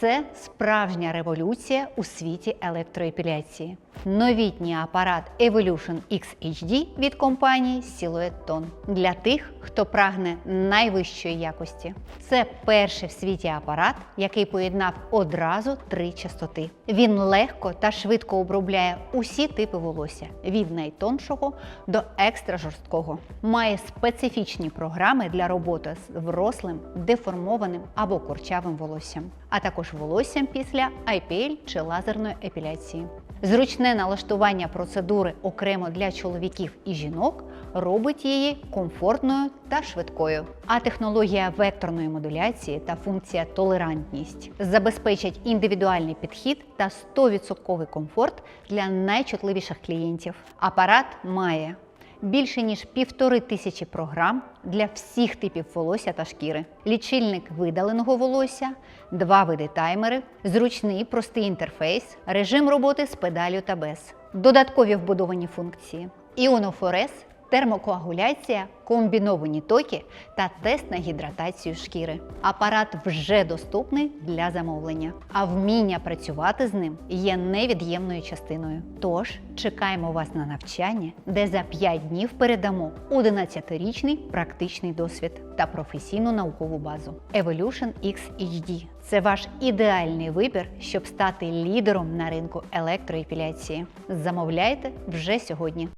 Це справжня революція у світі електроепіляції. Новітній апарат Evolution X HD від компанії Silhouette Tone для тих, хто прагне найвищої якості. Це перший в світі апарат, який поєднав одразу три частоти. Він легко та швидко обробляє усі типи волосся від найтоншого до екстра жорсткого. Має специфічні програми для роботи з врослим, деформованим або курчавим волоссям, а також волоссям після IPL чи лазерної епіляції. Зручне налаштування процедури окремо для чоловіків і жінок робить її комфортною та швидкою. А технологія векторної модуляції та функція толерантність забезпечать індивідуальний підхід та 100% комфорт для найчутливіших клієнтів. Апарат має більше ніж півтори тисячі програм для всіх типів волосся та шкіри, лічильник видаленого волосся, два види таймери, зручний простий інтерфейс, режим роботи з педалю та без, додаткові вбудовані функції, іонофорез, термокоагуляція, комбіновані токи та тест на гідратацію шкіри. Апарат вже доступний для замовлення, а вміння працювати з ним є невід'ємною частиною. Тож чекаємо вас на навчання, де за 5 днів передамо 11-річний практичний досвід та професійну наукову базу. Evolution X HD – це ваш ідеальний вибір, щоб стати лідером на ринку електроепіляції. Замовляйте вже сьогодні.